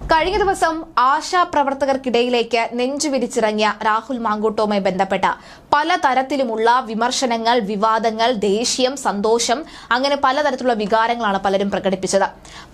കഴിഞ്ഞ ദിവസം ആശാ പ്രവർത്തകർക്കിടയിലേക്ക് നെഞ്ചുവിരിച്ചിറങ്ങിയ രാഹുൽ മാങ്കൂട്ടവുമായി ബന്ധപ്പെട്ട പലതരത്തിലുമുള്ള വിമർശനങ്ങൾ വിവാദങ്ങൾ ദേഷ്യം സന്തോഷം അങ്ങനെ പലതരത്തിലുള്ള വികാരങ്ങളാണ് പലരും പ്രകടിപ്പിച്ചത്.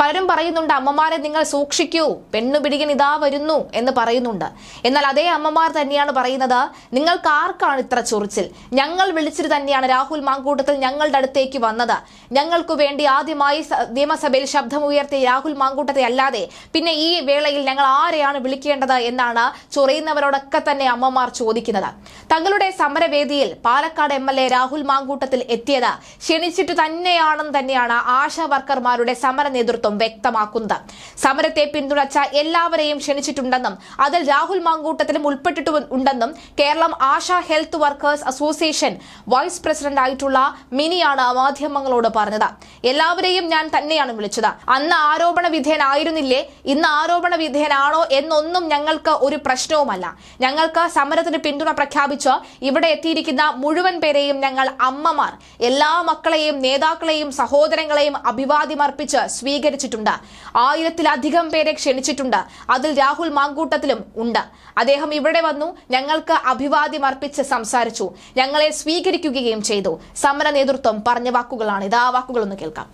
പലരും പറയുന്നുണ്ട് അമ്മമാരെ നിങ്ങൾ സൂക്ഷിക്കൂ പെണ്ണുപിടികൻ ഇതാ വരുന്നു എന്ന് പറയുന്നുണ്ട്. എന്നാൽ അതേ അമ്മമാർ തന്നെയാണ് പറയുന്നത് നിങ്ങൾക്ക് ആർക്കാണ് ഇത്ര ചൊറിച്ചിൽ? ഞങ്ങൾ വിളിച്ചിട്ട് തന്നെയാണ് രാഹുൽ മാങ്കൂട്ടത്തിൽ ഞങ്ങളുടെ അടുത്തേക്ക് വന്നത്. ഞങ്ങൾക്ക് വേണ്ടി ആദ്യമായി നിയമസഭയിൽ ശബ്ദമുയർത്തിയ രാഹുൽ മാങ്കൂട്ടത്തെ അല്ലാതെ പിന്നെ ഈ വേളയിൽ ഞങ്ങൾ ആരെയാണ് വിളിക്കേണ്ടത് എന്നാണ് ചൊറിയുന്നവരോടൊക്കെ തന്നെ അമ്മമാർ ചോദിക്കുന്നത്. തങ്ങളുടെ സമരവേദിയിൽ പാലക്കാട് എ രാഹുൽ മാങ്കൂട്ടത്തിൽ എത്തിയത് ക്ഷണിച്ചിട്ട് തന്നെയാണെന്ന് തന്നെയാണ് ആശാ വർക്കർമാരുടെ സമര നേതൃത്വം വ്യക്തമാക്കുന്നത്. സമരത്തെ പിന്തുണച്ച എല്ലാവരെയും ക്ഷണിച്ചിട്ടുണ്ടെന്നും അതിൽ രാഹുൽ മാങ്കൂട്ടത്തിലും ഉൾപ്പെട്ടിട്ടുണ്ടെന്നും Keralam Asha health workers association vice president ആയിട്ടുള്ള മിനിയാണ് മാധ്യമങ്ങളോട് പറഞ്ഞത്. എല്ലാവരെയും ഞാൻ തന്നെയാണ് വിളിച്ചത്. അന്ന് ആരോപണ വിധേയനായിരുന്നില്ലേ? ഇന്ന് ആരോപണ വിധേയനാണോ എന്നൊന്നും ഞങ്ങൾക്ക് ഒരു പ്രശ്നവുമല്ല. ഞങ്ങൾക്ക് സമരത്തിന് പിന്തുണ പ്രഖ്യാപിച്ച് ഇവിടെ എത്തിയിരിക്കുന്ന മുഴുവൻ പേരെയും ഞങ്ങൾ അമ്മമാർ എല്ലാ മക്കളെയും നേതാക്കളെയും സഹോദരങ്ങളെയും അഭിവാദ്യമർപ്പിച്ച് സ്വീകരിച്ചിട്ടുണ്ട്. ആയിരത്തിലധികം പേരെ ക്ഷണിച്ചിട്ടുണ്ട്. അതിൽ രാഹുൽ മാങ്കൂട്ടത്തിലും ഉണ്ട്. അദ്ദേഹം ഇവിടെ വന്നു ഞങ്ങൾക്ക് അഭിവാദ്യം അർപ്പിച്ച് സംസാരിച്ചു. ഞങ്ങളെ സ്വീകരിക്കുകയും ചെയ്തു. സമര നേതൃത്വം പറഞ്ഞ വാക്കുകളാണ്. ഇത് ആ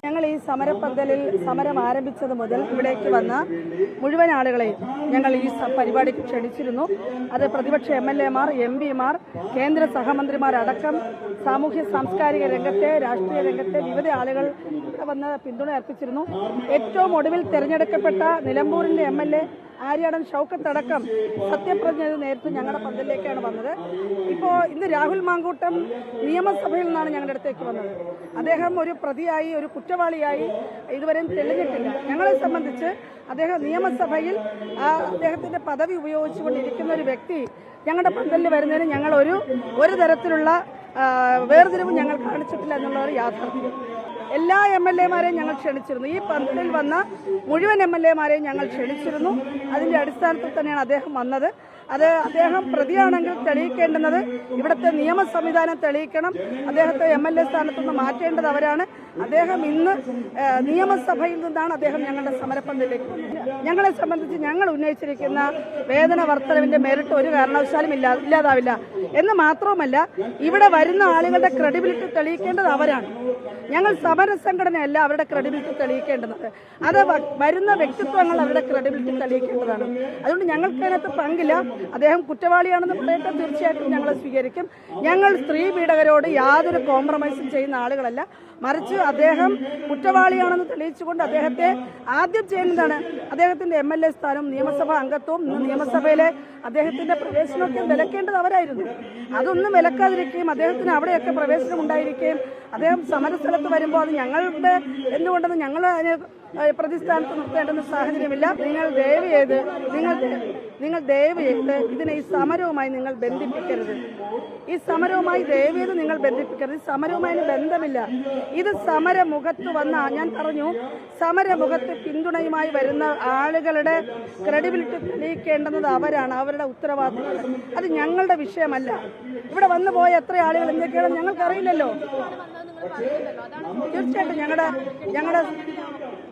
ഞങ്ങൾ ഈ സമരപ്പന്തലിൽ സമരം ആരംഭിച്ചത് മുതൽ ഇവിടേക്ക് വന്ന മുഴുവൻ ആളുകളെയും ഞങ്ങൾ ഈ പരിപാടിക്ക് ക്ഷണിച്ചിരുന്നു. അത് പ്രതിപക്ഷ എം എൽ എമാർ എം പിമാർ കേന്ദ്ര സഹമന്ത്രിമാരടക്കം സാമൂഹ്യ സാംസ്കാരിക രംഗത്തെ രാഷ്ട്രീയ രംഗത്തെ വിവിധ ആളുകൾ വന്ന് പിന്തുണ അർപ്പിച്ചിരുന്നു ഏറ്റവും ഒടുവിൽ തെരഞ്ഞെടുക്കപ്പെട്ട നിലമ്പൂരിന്റെ എം എൽ എ ആര്യാടൻ ഷൗക്കത്തടക്കം സത്യപ്രതിജ്ഞ നേരിട്ട് ഞങ്ങളുടെ പന്തലിലേക്കാണ് വന്നത്. ഇപ്പോൾ ഇന്ന് രാഹുൽ മാങ്കൂട്ടം നിയമസഭയിൽ നിന്നാണ് ഞങ്ങളുടെ അടുത്തേക്ക് വന്നത്. അദ്ദേഹം ഒരു പ്രതിയായി ഒരു കുറ്റവാളിയായി ഇതുവരെയും തെളിഞ്ഞിട്ടില്ല. ഞങ്ങളെ സംബന്ധിച്ച് അദ്ദേഹം നിയമസഭയിൽ ആ അദ്ദേഹത്തിന്റെ പദവി ഉപയോഗിച്ചുകൊണ്ടിരിക്കുന്ന ഒരു വ്യക്തി ഞങ്ങളുടെ പന്തലിൽ വരുന്നതിന് ഞങ്ങൾ ഒരു തരത്തിലുള്ള വേർതിരിവ് ഞങ്ങൾ കാണിച്ചിട്ടില്ല എന്നുള്ളൊരു യാഥാർത്ഥ്യം. എല്ലാ എം എൽ എമാരെയും ഞങ്ങൾ ക്ഷണിച്ചിരുന്നു. ഈ പന്തിൽ വന്ന മുഴുവൻ എം എൽ എമാരെയും ഞങ്ങൾ ക്ഷണിച്ചിരുന്നു. അതിന്റെ അടിസ്ഥാനത്തിൽ തന്നെയാണ് അദ്ദേഹം വന്നത്. അത് അദ്ദേഹം പ്രതിയാണെങ്കിൽ തെളിയിക്കേണ്ടുന്നത് ഇവിടുത്തെ നിയമ സംവിധാനം തെളിയിക്കണം. അദ്ദേഹത്തെ എം എൽ എ സ്ഥാനത്തു നിന്ന് മാറ്റേണ്ടത് അവരാണ്. അദ്ദേഹം ഇന്ന് നിയമസഭയിൽ നിന്നാണ് അദ്ദേഹം ഞങ്ങളുടെ സമരപ്പന്തലിലേക്ക് വന്നത്. ഞങ്ങളെ സംബന്ധിച്ച് ഞങ്ങൾ ഉന്നയിച്ചിരിക്കുന്ന വേതന വർധനവിന്റെ മെറിറ്റ് ഒരു കാരണവശാലും ഇല്ലാ ഇല്ലാതാവില്ല. എന്ന് മാത്രവുമല്ല ഇവിടെ വരുന്ന ആളുകളുടെ ക്രെഡിബിലിറ്റി തെളിയിക്കേണ്ടത് അവരാണ്. ഞങ്ങൾ സമര സംഘടനയല്ല അവരുടെ ക്രെഡിബിലിറ്റി തെളിയിക്കേണ്ടത്. അത് വരുന്ന വ്യക്തിത്വങ്ങൾ അവരുടെ ക്രെഡിബിലിറ്റി തെളിയിക്കേണ്ടതാണ്. അതുകൊണ്ട് ഞങ്ങൾക്ക് അതിനകത്ത് പങ്കില്ല. അദ്ദേഹം കുറ്റവാളിയാണെന്ന് പറയട്ടെ തീർച്ചയായിട്ടും ഞങ്ങൾ സ്വീകരിക്കും. ഞങ്ങൾ സ്ത്രീ പീഡകരോട് യാതൊരു കോംപ്രമൈസും ചെയ്യുന്ന ആളുകളല്ല. മറിച്ച് അദ്ദേഹം കുറ്റവാളിയാണെന്ന് തെളിയിച്ചുകൊണ്ട് അദ്ദേഹത്തെ ആദ്യം ചെയ്യുന്നതാണ്. അദ്ദേഹത്തിന്റെ എം എൽ എ സ്ഥാനവും നിയമസഭാ അംഗത്വവും നിയമസഭയിലെ അദ്ദേഹത്തിന്റെ പ്രവേശനമൊക്കെ വിലക്കേണ്ടത് അവരായിരുന്നു. അതൊന്നും വിലക്കാതിരിക്കുകയും അദ്ദേഹത്തിന് അവിടെയൊക്കെ പ്രവേശനം ഉണ്ടായിരിക്കുകയും അദ്ദേഹം സമരസ്ഥലത്ത് വരുമ്പോൾ അത് ഞങ്ങളുടെ എന്തുകൊണ്ടെന്ന് ഞങ്ങൾ അതിന് പ്രതിസ്ഥാനത്ത് നിർത്തേണ്ടുന്ന സാഹചര്യമില്ല. നിങ്ങൾ ദയവ് ചെയ്ത് നിങ്ങൾ നിങ്ങൾ ദയവ് ചെയ്ത് ഇതിനെ ഈ സമരവുമായി നിങ്ങൾ ബന്ധിപ്പിക്കരുത്. ഈ സമരവുമായി ദയവ് ചെയ്ത് നിങ്ങൾ ബന്ധിപ്പിക്കരുത്. ഈ സമരവുമായി ബന്ധമില്ല. ഇത് സമരമുഖത്ത് വന്ന ഞാൻ പറഞ്ഞു സമരമുഖത്ത് പിന്തുണയുമായി വരുന്ന ആളുകളുടെ ക്രെഡിബിലിറ്റി തെളിയിക്കേണ്ടുന്നത് അവരാണ് അവരുടെ ഉത്തരവാദിത്തം അത് ഞങ്ങളുടെ വിഷയമല്ല. ഇവിടെ വന്നു പോയ എത്ര ആളുകൾ എന്തൊക്കെയാണെന്ന് ഞങ്ങൾക്കറിയില്ലല്ലോ. തീർച്ചയായിട്ടും ഞങ്ങളുടെ ഞങ്ങളുടെ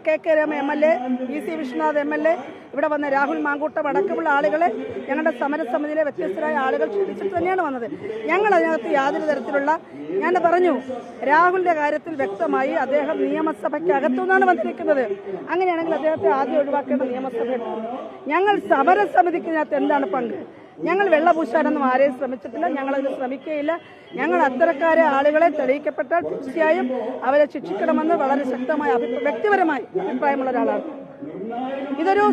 K K Rema M L A E C Vishwanath M L A ഇവിടെ വന്ന രാഹുൽ മാങ്കൂട്ടം അടക്കമുള്ള ആളുകളെ ഞങ്ങളുടെ സമരസമിതിയിലെ വ്യത്യസ്തരായ ആളുകൾ ക്ഷണിച്ചിട്ട് തന്നെയാണ് വന്നത്. ഞങ്ങൾ അതിനകത്ത് യാതൊരു തരത്തിലുള്ള ഞാൻ പറഞ്ഞു രാഹുലിന്റെ കാര്യത്തിൽ വ്യക്തമായി അദ്ദേഹം നിയമസഭയ്ക്കകത്തുനിന്നാണ് വന്നിരിക്കുന്നത്. അങ്ങനെയാണെങ്കിൽ അദ്ദേഹത്തെ ആദ്യം ഒഴിവാക്കേണ്ട നിയമസഭയിൽ ഞങ്ങൾ സമരസമിതിക്കകത്ത് എന്താണ് പങ്ക്? ഞങ്ങൾ വെള്ളപൂശാനൊന്നും ആരെയും ശ്രമിച്ചിട്ടില്ല ഞങ്ങളതിന് ശ്രമിക്കുകയില്ല. ഞങ്ങൾ അത്തരക്കാരെ ആളുകളെ തെളിയിക്കപ്പെട്ടാൽ തീർച്ചയായും അവരെ ശിക്ഷിക്കണമെന്ന് വളരെ ശക്തമായ വ്യക്തിപരമായി അഭിപ്രായമുള്ള ഒരാളാണ്. ഇതൊരു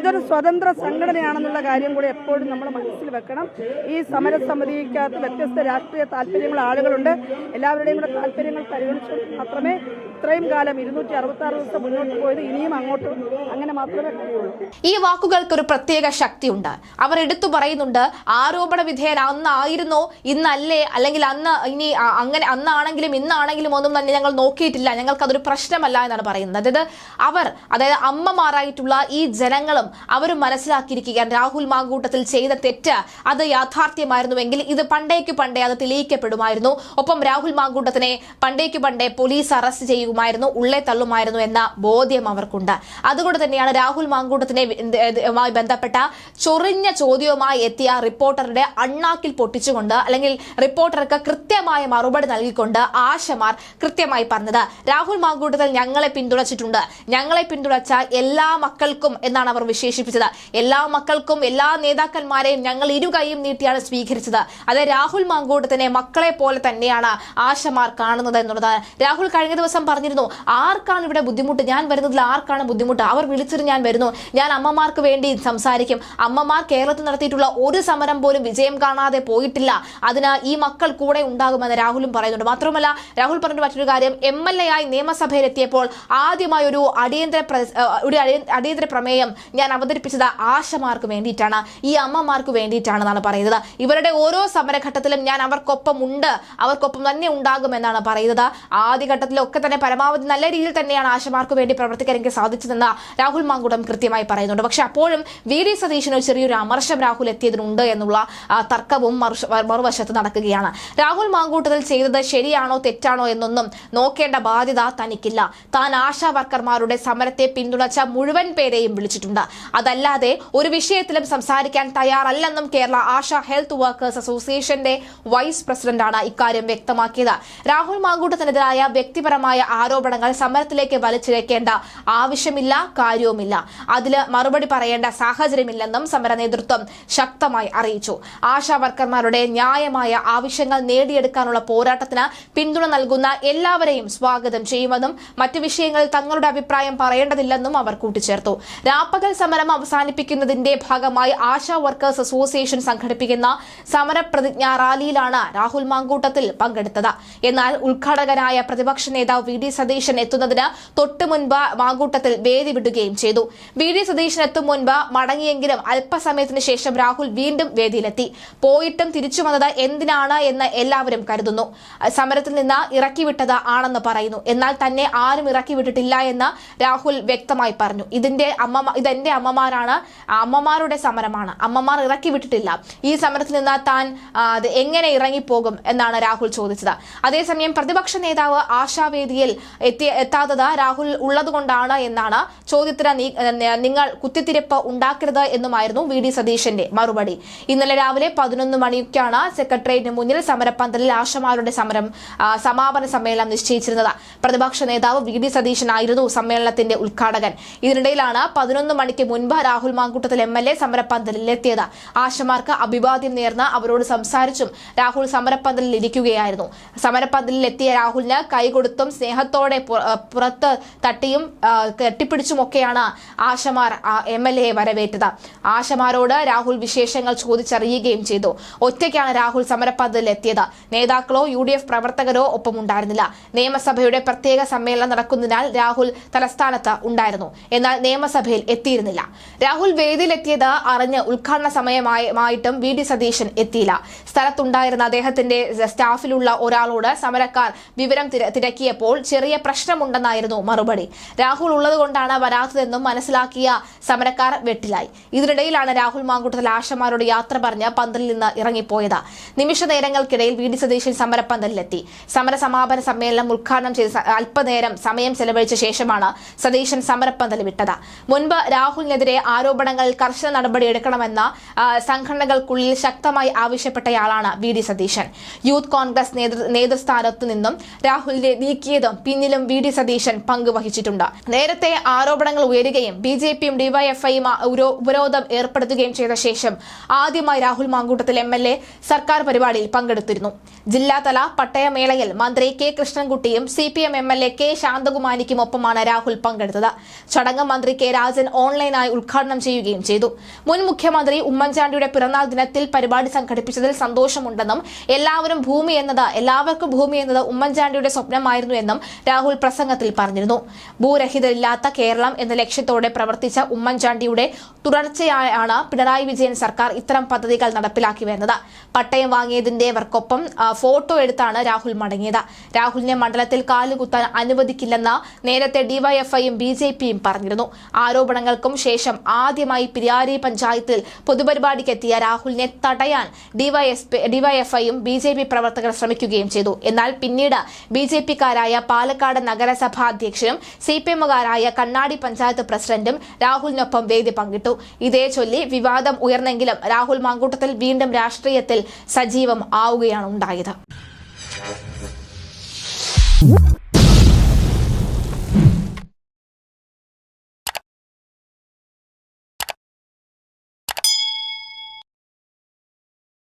ഇതൊരു സ്വതന്ത്ര സംഘടനയാണെന്നുള്ള കാര്യം കൂടി എപ്പോഴും നമ്മൾ മനസ്സിൽ വെക്കണം. ഈ സമരസമിതിക്കകത്ത് വ്യത്യസ്ത രാഷ്ട്രീയ താല്പര്യമുള്ള ആളുകളുണ്ട്. എല്ലാവരുടെയും കൂടെ താല്പര്യങ്ങൾ പരിഗണിച്ചു മാത്രമേ ഇത്രയും കാലം ഇരുന്നൂറ്റി അറുപത്തി ആറ് ദിവസം മുന്നോട്ട് പോയത് ഇനിയും അങ്ങോട്ട് അങ്ങനെ മാത്രമേ കഴിയുള്ളൂ. ഈ വാക്കുകൾക്ക് ഒരു പ്രത്യേക ശക്തിയുണ്ട്. അവർ എടുത്തു പറയുന്നുണ്ട് ആരോപണ വിധേയൻ അന്നായിരുന്നോ? ഇന്നല്ലേ? അല്ലെങ്കിൽ അന്ന് ഇനി അങ്ങനെ അന്നാണെങ്കിലും ഇന്നാണെങ്കിലും ഒന്നും തന്നെ ഞങ്ങൾ നോക്കിയിട്ടില്ല. ഞങ്ങൾക്ക് അതൊരു പ്രശ്നമല്ല എന്നാണ് പറയുന്നത്. അതായത് അവർ അതായത് അമ്മമാരായിട്ടുള്ള ഈ ജനങ്ങളും അവരും മനസ്സിലാക്കിയിരിക്കുകയാണ്. രാഹുൽ മാങ്കൂട്ടത്തിൽ ചെയ്ത തെറ്റ് അത് യാഥാർത്ഥ്യമായിരുന്നുവെങ്കിൽ ഇത് പണ്ടേക്ക് പണ്ടേ അത് തെളിയിക്കപ്പെടുമായിരുന്നു. ഒപ്പം രാഹുൽ മാങ്കൂട്ടത്തിനെ പണ്ടേക്ക് പണ്ടേ പോലീസ് അറസ്റ്റ് ചെയ്യുക പറയുമായിരുന്നു ഉള്ളേ തള്ളുമായിരുന്നു എന്ന ബോധ്യം അവർക്കുണ്ട്. അതുകൊണ്ട് തന്നെയാണ് രാഹുൽ മാങ്കൂട്ടത്തിനെ ബന്ധപ്പെട്ട ചൊറിഞ്ഞ ചോദ്യവുമായി എത്തിയ റിപ്പോർട്ടറുടെ അണ്ണാക്കിൽ പൊട്ടിച്ചുകൊണ്ട് അല്ലെങ്കിൽ റിപ്പോർട്ടർക്ക് കൃത്യമായ മറുപടി നൽകിക്കൊണ്ട് ആശമാർ കൃത്യമായി പറഞ്ഞത് രാഹുൽ മാങ്കൂട്ടത്തിൽ ഞങ്ങളെ പിന്തുണച്ചിട്ടുണ്ട്. ഞങ്ങളെ പിന്തുണച്ച എല്ലാ മക്കൾക്കും എന്നാണ് അവർ വിശേഷിപ്പിച്ചത്. എല്ലാ മക്കൾക്കും എല്ലാ നേതാക്കന്മാരെയും ഞങ്ങൾ ഇരുകൈയും നീട്ടിയാണ് സ്വീകരിച്ചത്. അതെ രാഹുൽ മാങ്കൂട്ടത്തിനെ മക്കളെ പോലെ തന്നെയാണ് ആശമാർ കാണുന്നത് എന്നുള്ളത് രാഹുൽ കഴിഞ്ഞ ദിവസം പറഞ്ഞിരുന്നു ആർക്കാണ് ഇവിടെ ബുദ്ധിമുട്ട്? ഞാൻ വരുന്നതിൽ ആർക്കാണ് ബുദ്ധിമുട്ട്? അവർ വിളിച്ചിട്ട് ഞാൻ വരുന്നു. ഞാൻ അമ്മമാർക്ക് വേണ്ടി സംസാരിക്കും. അമ്മമാർ കേരളത്തിൽ നടത്തിയിട്ടുള്ള ഒരു സമരം പോലും വിജയം കാണാതെ പോയിട്ടില്ല. അതിന് ഈ മക്കൾ കൂടെ ഉണ്ടാകുമെന്ന് രാഹുലും പറയുന്നുണ്ട്. മാത്രമല്ല രാഹുൽ പറഞ്ഞ മറ്റൊരു കാര്യം. എം എൽ എ ആയി നിയമസഭയിലെത്തിയപ്പോൾ ആദ്യമായി ഒരു അടിയന്തര ഒരു അടിയന്തര പ്രമേയം ഞാൻ അവതരിപ്പിച്ചത് ആശമാർക്ക് വേണ്ടിയിട്ടാണ്. ഈ അമ്മമാർക്ക് വേണ്ടിയിട്ടാണെന്നാണ് പറയുന്നത്. ഇവരുടെ ഓരോ സമരഘട്ടത്തിലും ഞാൻ അവർക്കൊപ്പം ഉണ്ട് അവർക്കൊപ്പം തന്നെ ഉണ്ടാകുമെന്നാണ് പറയുന്നത്. ആദ്യഘട്ടത്തിലൊക്കെ തന്നെ പരമാവധി നല്ല രീതിയിൽ തന്നെയാണ് ആശമാർക്ക് വേണ്ടി പ്രവർത്തിക്കാൻ എനിക്ക് സാധിച്ചതെന്ന് രാഹുൽ മാങ്കുടം കൃത്യമായി പറയുന്നുണ്ട്. പക്ഷെ അപ്പോഴും വി ഡി സതീശന് ചെറിയൊരു അമർഷം രാഹുൽ എത്തിയതിനുണ്ട് എന്നുള്ള തർക്കവും മറുവശത്ത് നടക്കുകയാണ്. രാഹുൽ മാങ്കൂട്ടത്തിൽ ചെയ്തത് ശരിയാണോ തെറ്റാണോ എന്നൊന്നും നോക്കേണ്ട ബാധ്യത തനിക്കില്ല. താൻ ആശാ വർക്കർമാരുടെ സമരത്തെ പിന്തുണച്ച മുഴുവൻ പേരെയും വിളിച്ചിട്ടുണ്ട്. അതല്ലാതെ ഒരു വിഷയത്തിലും സംസാരിക്കാൻ തയ്യാറല്ലെന്നും കേരള ആശാ ഹെൽത്ത് വർക്കേഴ്സ് അസോസിയേഷന്റെ വൈസ് പ്രസിഡന്റാണ് ഇക്കാര്യം വ്യക്തമാക്കിയത്. രാഹുൽ മാങ്കൂട്ടത്തിനെതിരായ വ്യക്തിപരമായ ആരോപണങ്ങൾ സമരത്തിലേക്ക് വലിച്ചിഴക്കേണ്ട ആവശ്യമില്ല കാര്യവുമില്ല. അതിൽ മറുപടി പറയേണ്ട സാഹചര്യമില്ലെന്നും സമര നേതൃത്വം ശക്തമായി അറിയിച്ചു. ആശാ വർക്കർമാരുടെ ന്യായമായ ആവശ്യങ്ങൾ നേടിയെടുക്കാനുള്ള പോരാട്ടത്തിന് പിന്തുണ നൽകുന്ന എല്ലാവരെയും സ്വാഗതം ചെയ്യുമെന്നും മറ്റു വിഷയങ്ങളിൽ തങ്ങളുടെ അഭിപ്രായം പറയേണ്ടതില്ലെന്നും അവർ കൂട്ടിച്ചേർത്തു. രാപ്പകൽ സമരം അവസാനിപ്പിക്കുന്നതിന്റെ ഭാഗമായി ആശാ വർക്കേഴ്സ് അസോസിയേഷൻ സംഘടിപ്പിക്കുന്ന സമരപ്രതിജ്ഞാ റാലിയിലാണ് രാഹുൽ മാങ്കൂട്ടത്തിൽ പങ്കെടുത്തത്. എന്നാൽ ഉദ്ഘാടകനായ പ്രതിപക്ഷ നേതാവ് വി. ഡി. സതീശൻ എത്തുന്നതിന് തൊട്ടു മുൻപ് മാങ്കൂട്ടത്തിൽ വേദി വിടുകയും ചെയ്തു. വി ഡി സതീശൻ എത്തും മുൻപ് മടങ്ങിയെങ്കിലും അല്പസമയത്തിന് ശേഷം രാഹുൽ വീണ്ടും വേദിയിലെത്തി. പോയിട്ടും തിരിച്ചു വന്നത് എന്തിനാണ് എന്ന് എല്ലാവരും കരുതുന്നു. സമരത്തിൽ നിന്ന് ഇറക്കിവിട്ടത് ആണെന്ന് പറയുന്നു. എന്നാൽ തന്നെ ആരും ഇറക്കി വിട്ടിട്ടില്ല എന്ന് രാഹുൽ വ്യക്തമായി പറഞ്ഞു. ഇതിന്റെ അമ്മ ഇതെന്റെ അമ്മമാരാണ് അമ്മമാരുടെ സമരമാണ്. അമ്മമാർ ഇറക്കി വിട്ടിട്ടില്ല ഈ സമരത്തിൽ നിന്ന് താൻ എങ്ങനെ ഇറങ്ങിപ്പോകും എന്നാണ് രാഹുൽ ചോദിച്ചത്. അതേസമയം പ്രതിപക്ഷ നേതാവ് ആശാവേദിയിൽ എത്തി എത്താത്തത് രാഹുൽ ഉള്ളതുകൊണ്ടാണ് എന്നാണ് ചോദ്യത്തിന് നിങ്ങൾ കുത്തിത്തിരിപ്പ് ഉണ്ടാക്കരുത് എന്നുമായിരുന്നു വി ഡി സതീശന്റെ മറുപടി. ഇന്നലെ രാവിലെ പതിനൊന്ന് മണിക്കാണ് സെക്രട്ടേറിയറ്റിന് മുന്നിൽ സമരപ്പന്തലിൽ ആശമാരുടെ സമരം സമാപന സമ്മേളനം നിശ്ചയിച്ചിരുന്നത്. പ്രതിപക്ഷ നേതാവ് വി ഡി സതീശനായിരുന്നു സമ്മേളനത്തിന്റെ ഉദ്ഘാടകൻ. ഇതിനിടയിലാണ് പതിനൊന്ന് മണിക്ക് മുൻപ് Rahul Mamkootathil M L A സമരപ്പന്തലിൽ എത്തിയത് ആശമാർക്ക് അഭിവാദ്യം നേർന്ന് അവരോട് സംസാരിച്ചും രാഹുൽ സമരപ്പന്തലിൽ ഇരിക്കുകയായിരുന്നു. സമരപ്പന്തലിൽ എത്തിയ രാഹുലിന് കൈകൊടുത്തും സ്നേഹത്തോടെ ആ, പുറത്ത് തട്ടിയും കെട്ടിപ്പിടിച്ചുമൊക്കെയാണ് ആശമാർ എം എൽ എ വരവേറ്റത്. ആശമാരോട് രാഹുൽ വിശേഷങ്ങൾ ചോദിച്ചറിയുകയും ചെയ്തു. ഒറ്റയ്ക്കാണ് രാഹുൽ സമരപ്പന്തലിൽ എത്തിയത് നേതാക്കളോ യു ഡി എഫ് പ്രവർത്തകരോ ഒപ്പമുണ്ടായിരുന്നില്ല. നിയമസഭയുടെ പ്രത്യേക സമ്മേളനം നടക്കുന്നതിനാൽ രാഹുൽ തലസ്ഥാനത്ത് ഉണ്ടായിരുന്നു. എന്നാൽ നിയമസഭയിൽ എത്തിയിരുന്നില്ല. രാഹുൽ വേദിയിലെത്തിയത് അറിഞ്ഞ് ഉദ്ഘാടന സമയമായിട്ടും വി ഡി സതീശൻ എത്തിയില്ല. സ്ഥലത്തുണ്ടായിരുന്ന അദ്ദേഹത്തിന്റെ സ്റ്റാഫിലുള്ള ഒരാളോട് സമരക്കാർ വിവരം തിര- തിരക്കിയപ്പോൾ ചെറിയ പ്രശ്നമുണ്ടെന്നായിരുന്നു മറുപടി. രാഹുൽ ഉള്ളതുകൊണ്ടാണ് വരാത്തതെന്നും മനസ്സിലാക്കിയ സമരക്കാർ വെട്ടിലായി. ഇതിനിടയിലാണ് രാഹുൽ മാങ്കൂട്ടത്തിൽ ആശമാരോട് യാത്ര പറഞ്ഞ് പന്തലിൽ നിന്ന് ഇറങ്ങിപ്പോയത്. നിമിഷ നേരങ്ങൾക്കിടയിൽ വി ഡി സതീശൻ സമരപ്പന്തലിലെത്തി. സമര സമാപന സമ്മേളനം ഉദ്ഘാടനം ചെയ്ത് അല്പനേരം സമയം ചെലവഴിച്ച ശേഷമാണ് സതീശൻ സമരപ്പന്തൽ വിട്ടത്. മുൻപ് രാഹുലിനെതിരെ ആരോപണങ്ങളിൽ കർശന നടപടിയെടുക്കണമെന്ന സംഘടനകൾക്കുള്ളിൽ ശക്തമായി ആവശ്യപ്പെട്ടയാളാണ് V D Satheesan. Youth Congress നേതൃ നേതൃസ്ഥാനത്തു നിന്നും രാഹുലിനെ നീക്കിയതും പിന്നിലും വി ഡി സതീശൻ പങ്കുവഹിച്ചിട്ടുണ്ട് നേരത്തെ ആരോപണങ്ങൾ ഉയരുകയും ബി ജെ പിയും ഡിവൈഎഫ്ഐയും ഉപരോധം ഏർപ്പെടുത്തുകയും ചെയ്ത ശേഷം ആദ്യമായി Rahul Mamkootathil M L A സർക്കാർ പരിപാടിയിൽ പങ്കെടുത്തിരുന്നു. ജില്ലാതല പട്ടയമേളയിൽ മന്ത്രി K കൃഷ്ണൻകുട്ടിയും C P M M L A K ശാന്തകുമാരിക്കും ഒപ്പമാണ് രാഹുൽ പങ്കെടുത്തത്. ചടങ്ങ് മന്ത്രി കെ രാജൻ ഓൺലൈനായി ഉദ്ഘാടനം ചെയ്യുകയും ചെയ്തു. മുൻ മുഖ്യമന്ത്രി ഉമ്മൻചാണ്ടിയുടെ പിറന്നാൾ ദിനത്തിൽ പരിപാടി സംഘടിപ്പിച്ചതിൽ സന്തോഷമുണ്ടെന്നും എല്ലാവരും ഭൂമി എന്നത് എല്ലാവർക്കും ഭൂമി എന്നത് ഉമ്മൻചാണ്ടിയുടെ സ്വപ്നമായിരുന്നു എന്നും രാഹുൽ പ്രസംഗത്തിൽ പറഞ്ഞിരുന്നു. ഭൂരഹിതരില്ലാത്ത കേരളം എന്ന ലക്ഷ്യത്തോടെ പ്രവർത്തിച്ച ഉമ്മൻചാണ്ടിയുടെ തുടർച്ചയായാണ് പിണറായി വിജയൻ സർക്കാർ ഇത്തരം പദ്ധതികൾ നടപ്പിലാക്കി വരുന്നത് പട്ടയം വാങ്ങിയതിന്റെവർക്കൊപ്പം ഫോട്ടോ എടുത്താണ് രാഹുൽ മടങ്ങിയത്. രാഹുലിനെ മണ്ഡലത്തിൽ കാലുകുത്താൻ അനുവദിക്കില്ലെന്ന് നേരത്തെ ഡിവൈഎഫ്ഐയും ബി ജെ പിയും പറഞ്ഞിരുന്നു. ആരോപണങ്ങൾക്കും ശേഷം ആദ്യമായി പിരിയാരി പഞ്ചായത്തിൽ പൊതുപരിപാടിക്കെത്തിയ രാഹുലിനെ തടയാൻ ഡിവൈഎഫ്ഐയും ബി ജെ പി പ്രവർത്തകർ ശ്രമിക്കുകയും ചെയ്തു. എന്നാൽ പിന്നീട് ബി ജെ പിക്കാരായ പാലക്കാട് നഗരസഭാ അധ്യക്ഷനും സി പി എമ്മുകാരായ കണ്ണാടി പഞ്ചായത്ത് പ്രസിഡന്റും രാഹുലിനൊപ്പം വേദി പങ്കിട്ടു. ഇതേ ചൊല്ലി വിവാദം ഉയർന്നെങ്കിലും രാഹുൽ മാങ്കൂട്ടത്തിൽ വീണ്ടും രാഷ്ട്രീയത്തിൽ സജീവം ആവുകയാണ് ഉണ്ടായത്.